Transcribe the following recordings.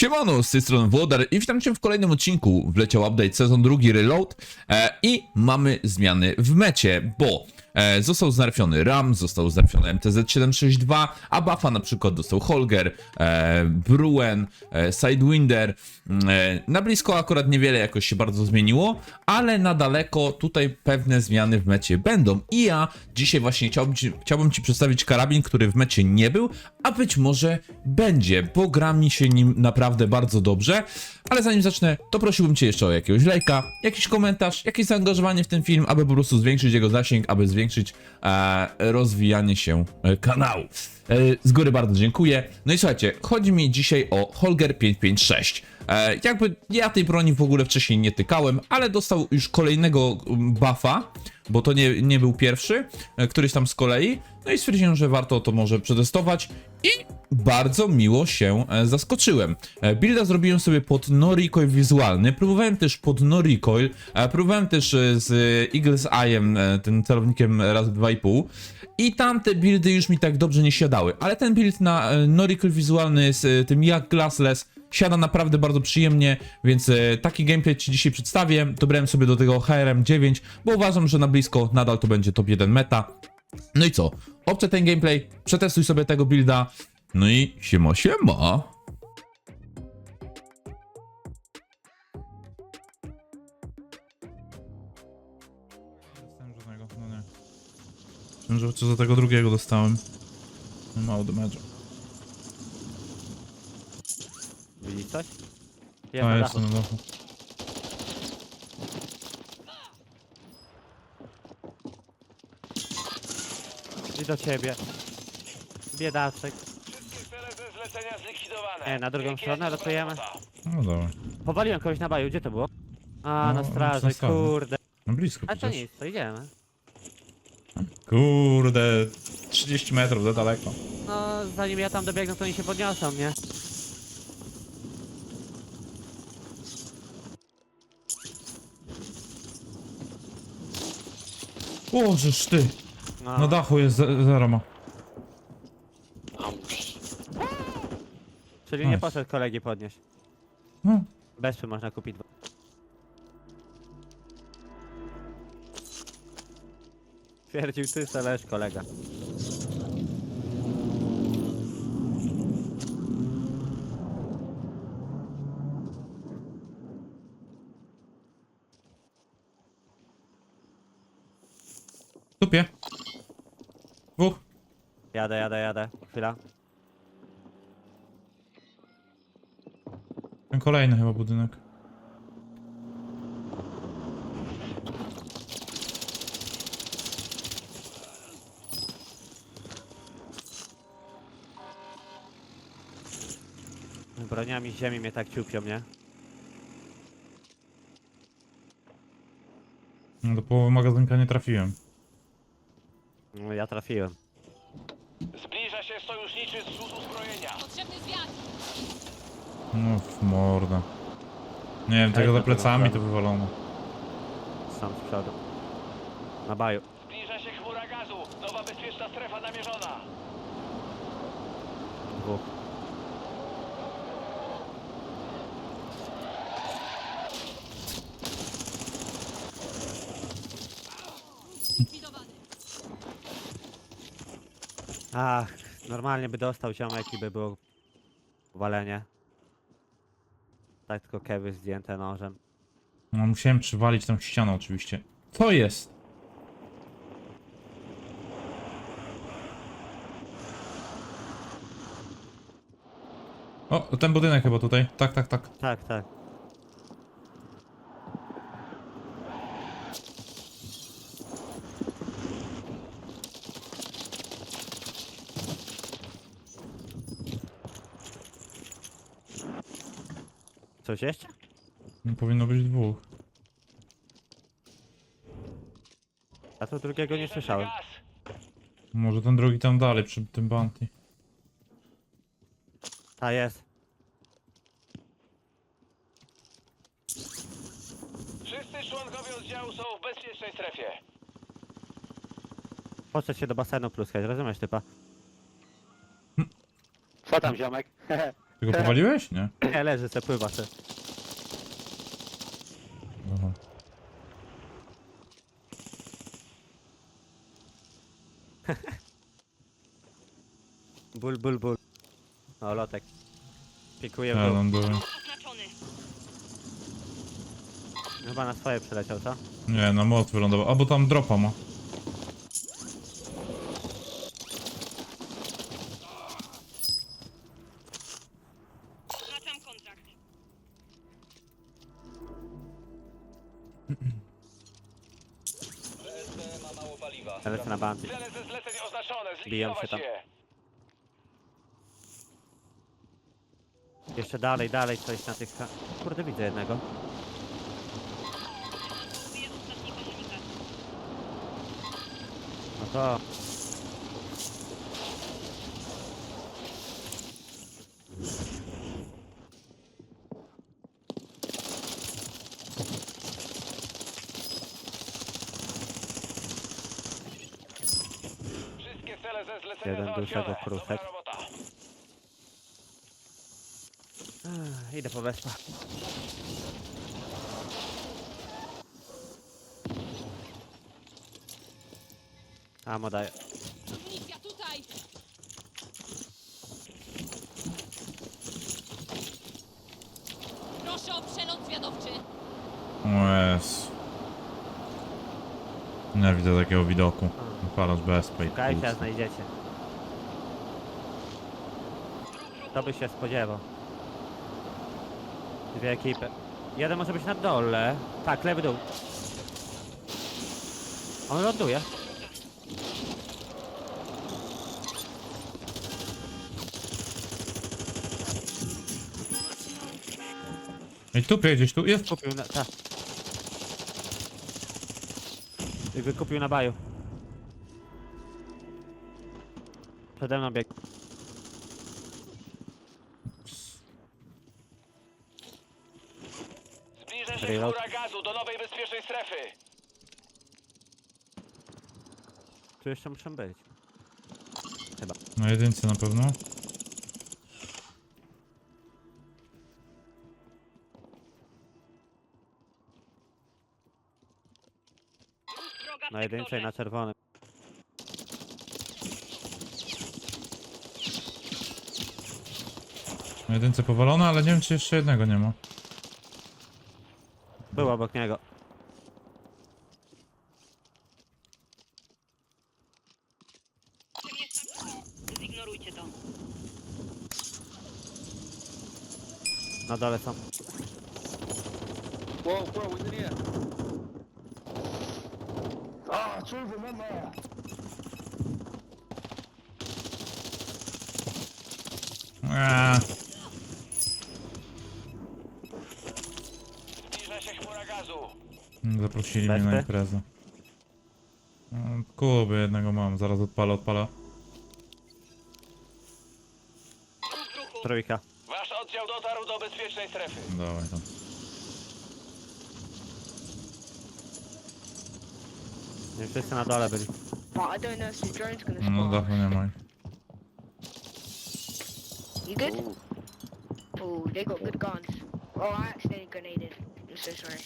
Siemano, z tej strony Włodar i witam cię w kolejnym odcinku. Wleciał update sezon drugi reload e, i mamy zmiany w mecie, bo e, został znerfiony RAM, został znerfiony MTZ-762, a buffa na przykład dostał Holger, e, Bruen, e, Sidewinder. E, na blisko akurat niewiele jakoś się bardzo zmieniło, ale na daleko tutaj pewne zmiany w mecie będą. I ja dzisiaj właśnie chciałbym ci, chciałbym ci przedstawić karabin, który w mecie nie był, a być może będzie, bo gra mi się nim naprawdę bardzo dobrze. Ale zanim zacznę, to prosiłbym cię jeszcze o jakiegoś lajka, jakiś komentarz, jakieś zaangażowanie w ten film, aby po prostu zwiększyć jego zasięg, aby zwiększyć e, rozwijanie się e, kanału. E, z góry bardzo dziękuję. No i słuchajcie, chodzi mi dzisiaj o Holger 556. E, jakby ja tej broni w ogóle wcześniej nie tykałem, ale dostał już kolejnego mm, buffa, bo to nie, nie był pierwszy, e, któryś tam z kolei. No i stwierdziłem, że warto to może przetestować i bardzo miło się e, zaskoczyłem. E, Builda zrobiłem sobie pod no recoil wizualny, próbowałem też pod no recoil, e, próbowałem też e, z Eagle's Eye'em, e, tym celownikiem razy 2,5 i tamte buildy już mi tak dobrze nie siadały, ale ten build na e, no recoil wizualny z e, tym jak Glassless siada naprawdę bardzo przyjemnie, więc e, taki gameplay Ci dzisiaj przedstawię. Dobrałem sobie do tego HRM 9, bo uważam, że na blisko nadal to będzie top 1 meta. No i co? Obczę ten gameplay, przetestuj sobie tego builda, no i siema. Dostałem żadnego, no nie. Myślałem, że co za tego drugiego dostałem. No Mało damage'a. Coś? A, Jest na jest dachu. na dachu. I do ciebie. Biedaczek. Cele ze zlecenia zlikwidowane. E, na drugą Dzięki, stronę latujemy. robota. No dobra. Powaliłem kogoś na baju, gdzie to było? A, No, na straży, na straży. kurde. No blisko A to przecież. nic, to idziemy. Kurde, 30 metrów za daleko. No, zanim ja tam dobiegnę, to oni się podniosą, nie? O, żeż ty. No, Na dachu jest ze- zero ma. czyli nie Nice. poszedł kolegi podnieść. No. Bezpy można kupić dwa. Twierdził ty, leż kolega. Tupie. Dwóch. Jadę, jadę, jadę. Chwila. Ten kolejny chyba budynek. Broniami ziemi mnie tak ciupią, nie? No do połowy magazynka nie trafiłem. No, ja trafiłem. Zbliża się sojuszniczy zrzut uzbrojenia. Potrzebny zwiat! No w mordę. Nie wiem, tego za plecami to wywalono. Sam z przodu. Na baju. Zbliża się chmura gazu. Nowa bezpieczna strefa namierzona. Dwóch. Ach, normalnie by dostał ziomek i by było walenie. Tak tylko kewy zdjęte nożem. No musiałem przywalić tą ścianę oczywiście. Co jest? O, ten budynek chyba tutaj. Tak, tak, tak. Tak, tak. Coś jeszcze? No, powinno być dwóch. Ja tu drugiego nie słyszałem. Może ten drugi tam dalej przy tym bounty. Ta jest. Wszyscy członkowie oddziału są w bezpiecznej strefie. Podszedł się do basenu pluskać, rozumiesz typa? Co tam ziomek? Ty go powaliłeś? Nie. Nie, leży, se pływa se. Aha. Ból, ból, ból. O, lotek. Pikuje Ja ląduję. Oznaczony. Chyba na swoje przeleciał, co? Nie, na młot wylądował. A bo tam dropa ma. Paliwa. Lecę na bandy. Biją się tam. je. Jeszcze dalej, dalej coś na tych... Kurde, widzę jednego. No to... Jeden. Dobra robota. Ech, Idę po wespach. Amo daję. Nie widzę takiego widoku. Palasz BSP i Szukajcie, a znajdziecie. To by się spodziewał. Dwie ekipy. Jeden może być na dole. Tak, lewy dół. On ląduje. Ej, tu gdzieś tu jest. Kupił na... Tak. I wykupił na baju. Przede mną bieg. Zbliża się Reload. chmura gazu do nowej bezpiecznej strefy. Tu jeszcze muszą być. Na jedynce na pewno. Na jedynce i na czerwonym. Na jedynce powalona, ale nie wiem czy jeszcze jednego nie ma. Był obok niego. Zignorujcie to. Na dole są. Eee, Zbliża się chmura gazu. zaprosili mnie na imprezę. No, Kuby jednego mam, zaraz odpalę, odpalę. Trójka. Wasz oddział dotarł do bezpiecznej strefy. Dawaj tam. Nie wszyscy na dole byli. But I don't know if the drone's gonna No spawn. dachu nie ma. You good? Oh, they got good guns. Oh, I accidentally grenaded. I'm so sorry.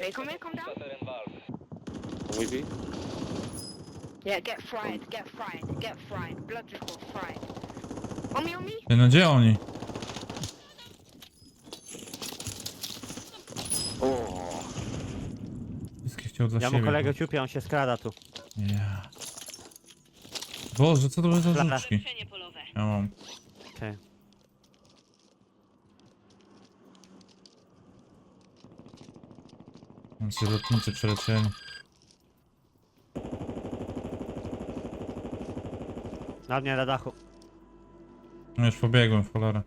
Hey, come here, come down. Yeah, get fried, get fried, get fried. Blood just got fried. On me, on me? Ty, no gdzie oni? Chciał dla Ja siebie. mu kolegę ciupię, on się skrada tu. Ja. Boże, co to były za Lata. żuczki? Leczenie polowe. Ja mam. Okej. Mam się lotnicy przelecieli. Na mnie na dachu. No już pobiegłem w cholerę.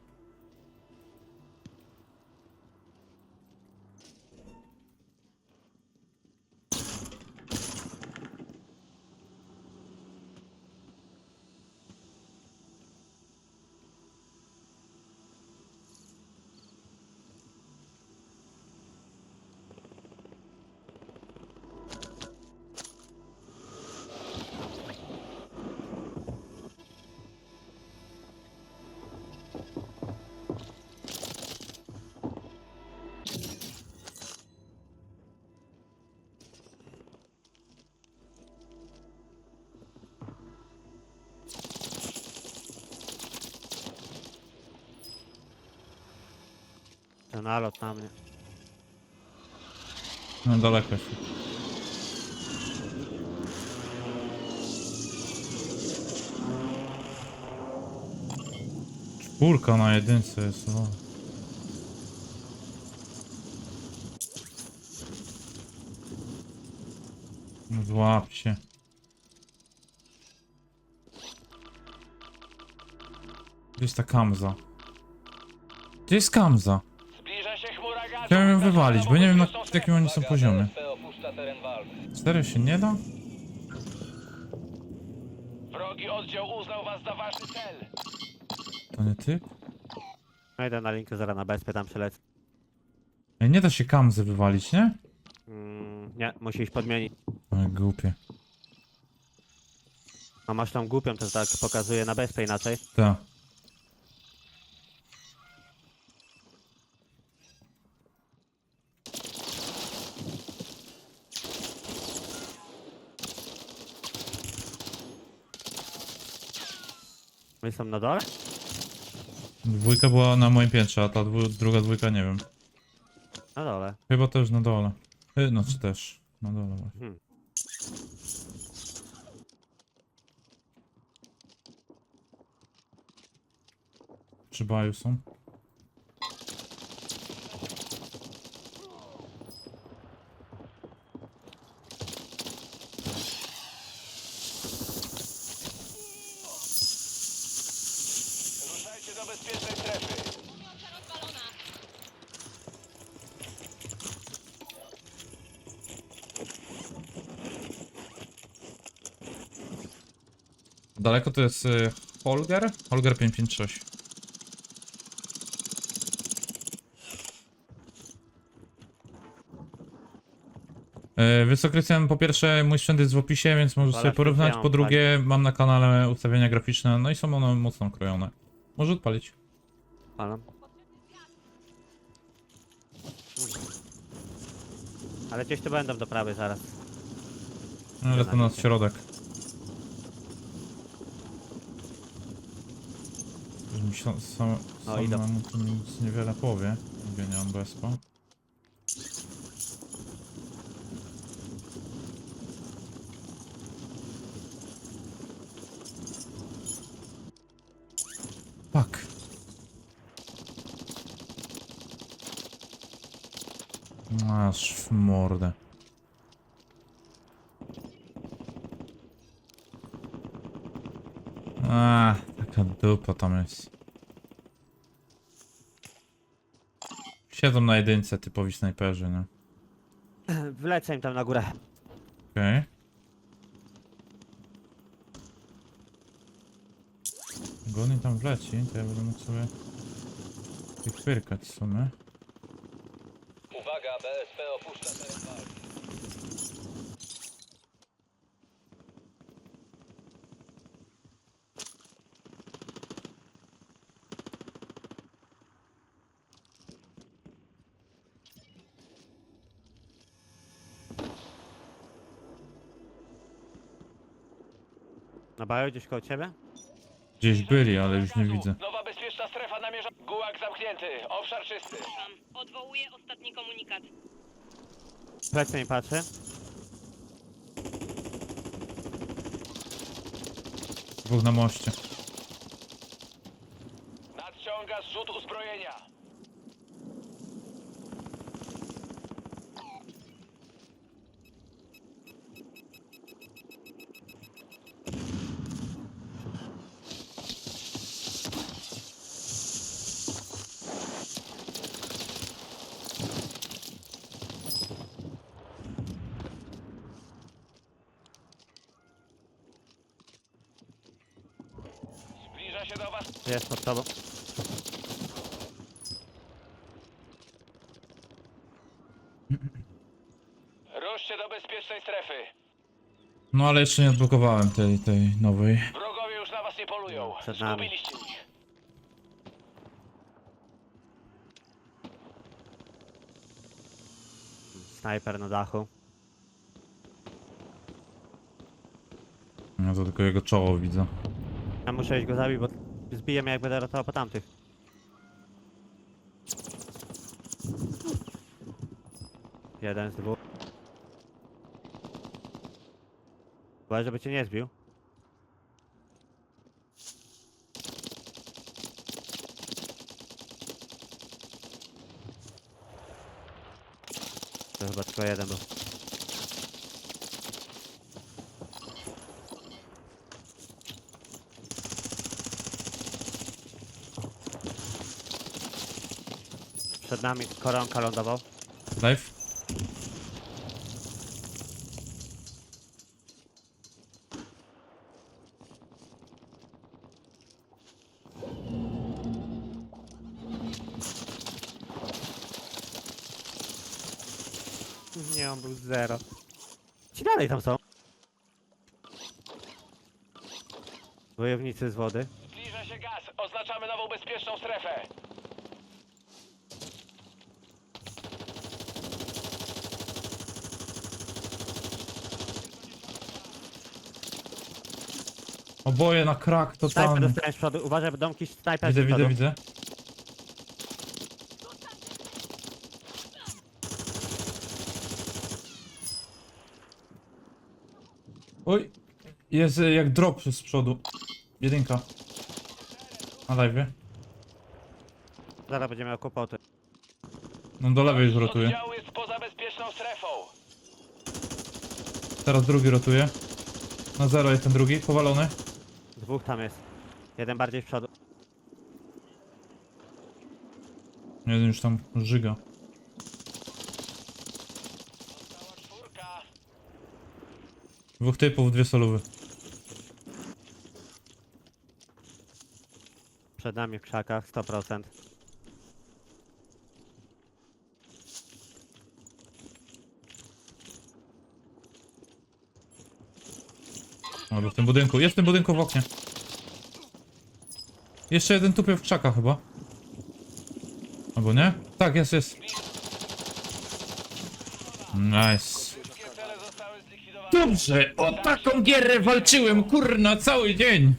Ten nalot na mnie. No daleko jest. Czwórka na jedynce jest, o. No Złap się. Gdzie jest ta kamza? Gdzie jest kamza? Chciałem ją wywalić, bo nie wiem na jakim oni są poziomie. BSP. Serio się nie da? Wrogi oddział uznał was za ważny cel. To nie ty? No idę na linku, zaraz na bezpie tam przelecę. Ej, Nie da się kamzy wywalić, nie? Mm, nie, musisz podmienić. Oj, głupie. A masz tą głupią, to tak pokazuje na bezpie inaczej. Tak. My są na dole? Dwójka była na moim piętrze, a ta dwu, druga dwójka nie wiem. Na dole. Chyba też na dole. Y, No czy też. Na dole właśnie. Hmm. Przy baju są. Daleko to jest y, Holger? Holger 556. E, Wysokrystian, po pierwsze mój sprzęt jest w opisie, więc możesz Ale sobie porównać. Po drugie mam na kanale ustawienia graficzne, no i są one mocno krojone. Może odpalić. Ale... Ale gdzieś tu będą do prawej zaraz. No, Ale to na środek. Mi sam, No, idą. samemu to nic niewiele powie. Mówię, nie mam bezpa. Fuck. Masz w mordę. A, taka dupa tam jest. Siedzą na jedynce typowi snajperzy, nie? Wlecę im tam na górę. Okej. Okay. Goni tam wleci, to ja będę mógł sobie ich pyrkać w sumie. Uwaga, BSP opuszcza teren baju gdzieś koło ciebie? Gdzieś byli, ale już nie widzę. Nowa bezpieczna strefa namierza. Gułak zamknięty. Obszar czysty. Odwołuję ostatni komunikat. Plecy mi patrzy. Dwóch na moście. Nadciąga zrzut uzbrojenia. Zbliża się do was. Jest pod tobą. Ruszcie do bezpiecznej strefy. No ale jeszcze nie odblokowałem tej, tej nowej. Wrogowie już na was nie polują. Przed nami. Zgubiliście ich. Snajper na dachu. Ja to tylko jego czoło widzę. Ja muszę iść go zabić, bo zbiję mnie jak po tamtych. Jeden z dwóch. Chyba, żeby cię nie zbił. To chyba tylko jeden był. Przed nami koronka lądował. Live. Nie, on był zero. Ci dalej tam są. Wojownicy z wody. Zbliża się gaz. Oznaczamy nową bezpieczną strefę. Oboje na krak Snajper totalny. dostałem z przodu. Uważaj, bo domki snajper Widzę, z widzę, przodu. widzę. Oj, jest e, jak drop z przodu. Jedynka. Na live. Zaraz będzie miał kłopoty. No do lewej już rotuje. Oddział jest poza bezpieczną strefą. Teraz drugi rotuje. Na zero jest ten drugi, powalony. Dwóch tam jest. Jeden bardziej z przodu. Jeden już tam żyga. Cała czwórka. Dwóch typów, dwie solówy. Przed nami w krzakach 100%. Albo w tym budynku. Jest w tym budynku w oknie. Jeszcze jeden tupie w krzakach chyba. Albo nie? Tak, jest, jest. Nice. Dobrze, o taką gierę walczyłem, kurna, cały dzień.